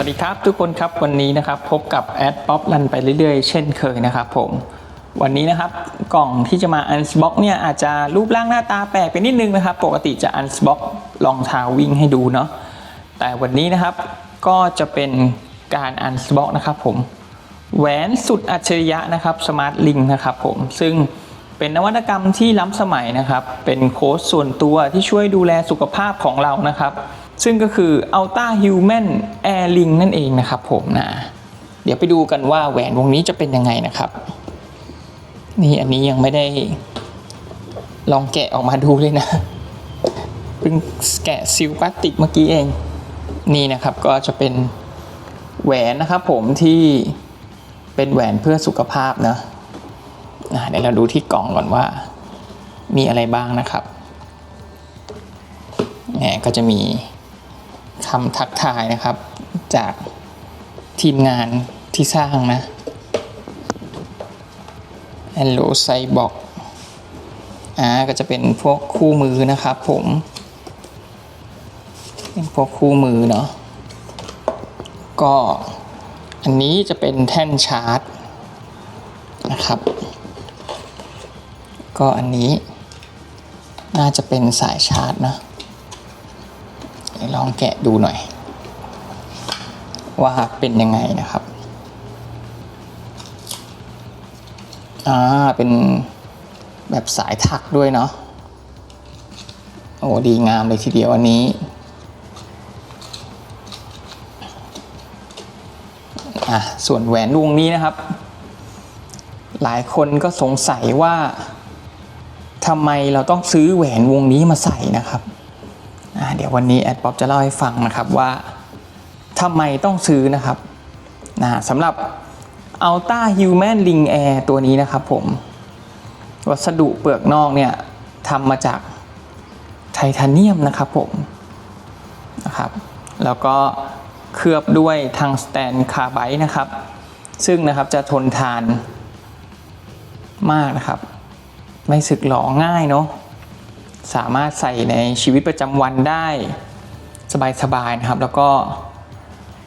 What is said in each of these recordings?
วัสดีครับทุกคนครับวันนี้นะครับพบกับแอดป๊อปรันไปเรื่อยๆ เช่นเคยนะครับผมวันนี้นะครับกล่องที่จะมาอันสบ็อกเนี่ยอาจจะรูปร่างหน้าตาแปลกไปนิดนึงนะครับ ปกติจะอันสบ็อกรองเท้าวิ่งให้ดูเนาะแต่วันนี้นะครับก็จะเป็นการอันสบ็อกนะครับผมแหวนสุดอัจฉริยะนะครับสมาร์ทลิงนะครับผมซึ่งเป็นนวัตกรรมที่ล้ำสมัยนะครับ เป็นโค้ชส่วนตัวที่ช่วยดูแลสุขภาพของเรานะครับ ซึ่งก็คือ Ultra Human Air Ring นั่นเองนะครับผมนะ เดี๋ยวไปดูกันว่าแหวนวงนี้จะเป็นยังไงนะครับ นี่อันนี้ยังไม่ได้ลองแกะออกมาดูเลยนะ เพิ่งแกะซิลพลาสติกเมื่อกี้เอง นี่นะครับก็จะเป็นแหวนนะครับผมที่เป็นแหวนเพื่อสุขภาพนะอะเดี๋ยวเราดูที่กล่องก่อนว่า มีอะไรบ้างนะครับแหมก็จะมี คำทักทายนะครับ จากทีมงานที่สร้างนะ Hello Cyborg อ่าก็จะเป็นพวกคู่มือนะครับผมเป็นพวกคู่มือเนาะก็อันนี้จะเป็นแท่นชาร์จนะครับ ก็อันนี้น่าจะเป็นสายชาร์จนะเดี๋ยว ลองแกะดูหน่อย ว่าเป็นยังไงนะครับอ่าเป็นแบบสายถักด้วยเนาะโอ้ดีงามเลยทีเดียวอันนี้ อะส่วนแหวนวงนี้นะครับ หลายคนก็สงสัยว่าทำไมเราต้องซื้อแหวนวงนี้มาใส่นะครับ เดี๋ยววันนี้แอดป๊อปจะเล่าให้ฟังนะครับว่าทำไมต้องซื้อนะครับนะสำหรับ Ultra Human Ring Air ตัวนี้นะครับผม วัสดุเปลือกนอกเนี่ยทำมาจากไทเทเนียมนะครับผมนะครับแล้วก็เคลือบด้วยทางสแตนคาร์ไบต์นะครับ ซึ่งนะครับจะทนทานมากนะครับ ไม่สึกหลอง่ายเนาะ สามารถใส่ในชีวิตประจำวันได้สบายๆนะครับ แล้วก็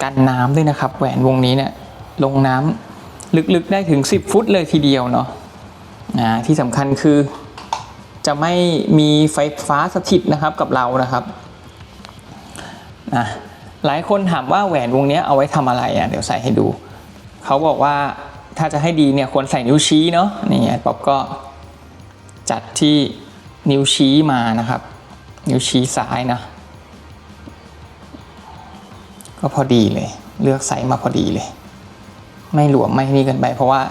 กันน้ำด้วยนะครับ แหวนวงนี้เนี่ยลงน้ำลึกๆได้ถึง 10 ฟุตเลยทีเดียวเนาะอ่าที่สำคัญคือจะไม่มีไฟฟ้าสถิตนะครับกับเรานะครับนะหลายคนถามว่าแหวนวงนี้เอาไว้ทำอะไรอะเดี๋ยวใส่ให้ดู เขาบอกว่าถ้าจะให้ดีเนี่ยควรใส่นิ้วชี้เนาะนี่ป๊อปก็จัดที่ นิ้วชี้มานะครับ นิ้วชี้ซ้ายนะ ก็พอดีเลย เลือกไซส์มาพอดีเลย ไม่หลวมไม่นี่กันไป เพราะว่า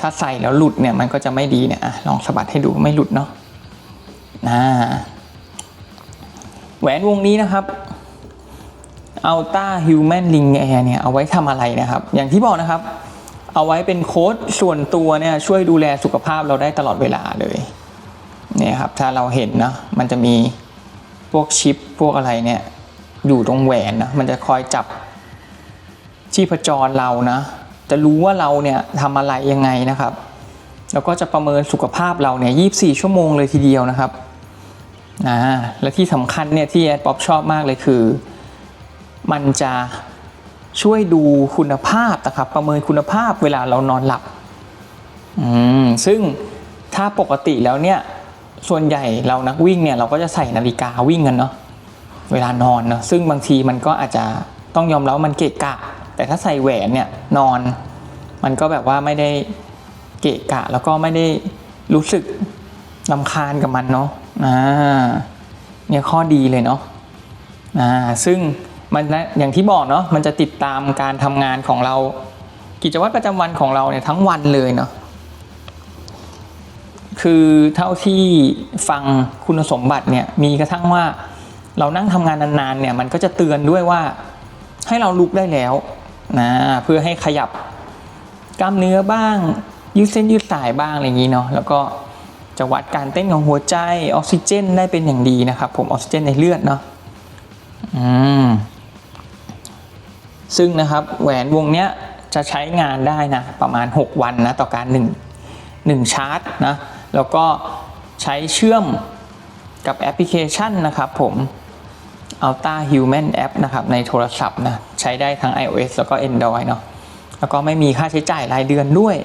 ถ้าใส่แล้วหลุดเนี่ยมันก็จะไม่ดีเนี่ยอะลองสะบัดให้ดูไม่หลุดเนาะนะแหวนวงนี้นะครับ Ultra Human Ring Air เนี่ยเอาไว้ทำอะไรนะครับ อย่างที่บอกนะครับ เอาไว้เป็นโค้ดส่วนตัวเนี่ยช่วยดูแลสุขภาพเราได้ตลอดเวลาเลย เนี่ยครับถ้าเราเห็นนะมันจะมีพวกชิปพวกอะไรเนี่ยอยู่ตรงแหวนนะมันจะคอยจับชีพจรเรานะ จะรู้ว่าเราเนี่ยทำอะไรยังไงนะครับ แล้วก็จะประเมินสุขภาพเราเนี่ย24ชั่วโมงเลยทีเดียวนะครับนะและที่สำคัญเนี่ยที่แอดป๊อปชอบมากเลยคือ มันจะช่วยดูคุณภาพนะครับ ประเมินคุณภาพเวลาเรานอนหลับ อืม ซึ่งถ้าปกติแล้วเนี่ย ส่วนใหญ่เรานักวิ่งเนี่ยเราก็จะใส่นาฬิกาวิ่งกันเนาะเวลานอนเนาะซึ่งบางทีมันก็อาจจะต้องยอมรับว่ามันเกะกะ แต่ถ้าใส่แหวนเนี่ยนอน มันก็แบบว่าไม่ได้เกะกะ แล้วก็ไม่ได้รู้สึกลำคาญกับมันเนาะอ่าเนี่ยข้อดีเลยเนาะอ่าซึ่งมันนะอย่างที่บอกเนาะมันจะติดตามการทำงานของเรา กิจวัตรประจำวันของเราเนี่ยทั้งวันเลยเนาะ คือเท่าที่ฟังคุณสมบัติเนี่ยมีกระทั่งว่าเรานั่งทำงานนานๆเนี่ยมันก็จะเตือนด้วยว่าให้เราลุกได้แล้วนะเพื่อให้ขยับกล้ามเนื้อบ้าง ยืดเส้นยืดสายบ้างอะไรอย่างนี้เนาะแล้วก็จะวัดการเต้นของหัวใจออกซิเจนได้เป็นอย่างดีนะครับ ผมออกซิเจนในเลือดเนาะอืมซึ่งนะครับแหวนวงเนี้ยจะใช้งานได้นะประมาณ 6 วันนะต่อการ1 1ชาร์จนะ แล้วก็ใช้เชื่อมกับแอปพลิเคชันนะครับผม Ultra Human App นะครับในโทรศัพท์นะใช้ได้ทั้ง iOS แล้วก็ Android เนาะแล้วก็ไม่มีค่าใช้จ่ายรายเดือนด้วย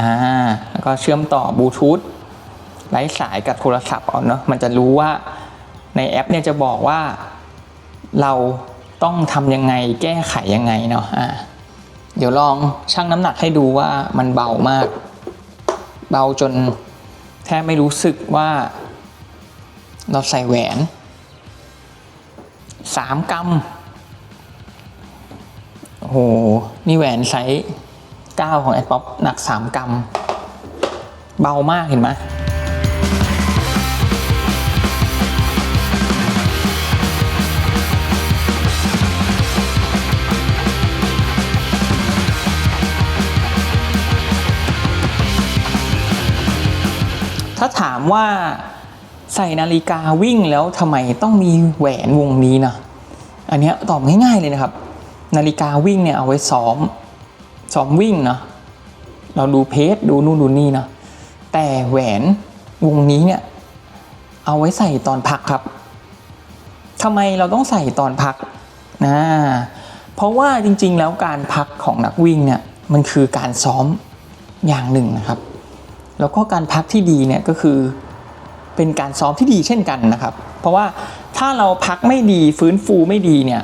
อ่าแล้วก็เชื่อมต่อบลูทูธไร้สายกับโทรศัพท์เอาเนาะมันจะรู้ว่าในแอปเนี่ยจะบอกว่าเราต้องทำยังไงแก้ไขยังไงเนาะอ่าเดี๋ยวลองชั่งน้ำหนักให้ดูว่ามันเบามาก เบาจนแทบไม่รู้สึกว่าเราใส่แหวนสามกรัม โอ้โห นี่แหวนไซส์เก้าของแอดป๊อปหนักสามกรัม เบามากเห็นไหม ถ้าถามว่าใส่นาฬิกาวิ่งแล้วทำไมต้องมีแหวนวงนี้นะอันนี้ตอบง่ายๆเลยนะครับ นาฬิกาวิ่งเนี่ยเอาไว้ซ้อมซ้อมวิ่งเนาะเราดูเพจดูนู่นดูนี่เนาะแต่แหวนวงนี้เนี่ยเอาไว้ใส่ตอนพักครับทำไมเราต้องใส่ตอนพักนะเพราะว่าจริงๆแล้วการพักของนักวิ่งเนี่ยมันคือการซ้อมอย่างหนึ่งนะครับ แล้วก็การพักที่ดีเนี่ยก็คือเป็นการซ้อมที่ดีเช่นกันนะครับ เพราะว่าถ้าเราพักไม่ดีฟื้นฟูไม่ดีเนี่ย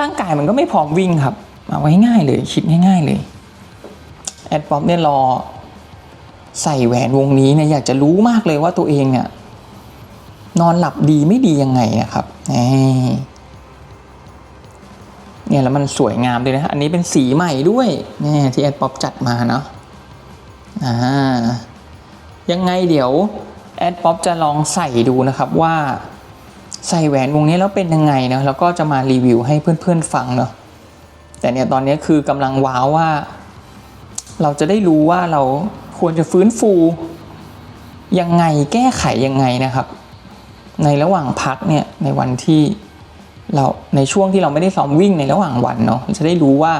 ร่างกายมันก็ไม่พร้อมวิ่งครับเอาไว้ง่ายเลยคิดง่าย ๆเลยแอดป๊อปเนี่ยรอใส่แหวนวงนี้เนี่ยอยากจะรู้มากเลยว่าตัวเองเนี่ยนอนหลับดีไม่ดียังไงนะครับเนี่ยแล้วมันสวยงามเลยนะอันนี้เป็นสีใหม่ด้วยเนี่ยที่แอดป๊อปจัดมาเนาะ อ่ายังไงเดี๋ยวแอดป๊อปจะลองใส่ดูนะครับว่าใส่แหวนวงนี้แล้วเป็นยังไงเนาะแล้วก็จะมารีวิวให้เพื่อนๆฟังเนาะแต่เนี่ยตอนนี้คือกำลังว้าวว่า เราจะได้รู้ว่าเราควรจะฟื้นฟู ยังไงแก้ไขยังไงนะครับ ในระหว่างพักเนี่ยในวันที่เราในช่วงที่เราไม่ได้ซ้อมวิ่งในระหว่างวันเนาะจะได้รู้ว่า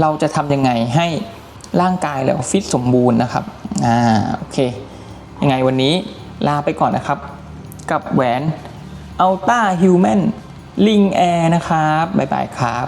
เราจะทำยังไงให้ ร่างกายเราฟิตสมบูรณ์นะครับอ่าโอเค ยังไงวันนี้ลาไปก่อนนะครับ กับแหวน Ultra Human Ring Air นะครับ บ๊ายบายครับ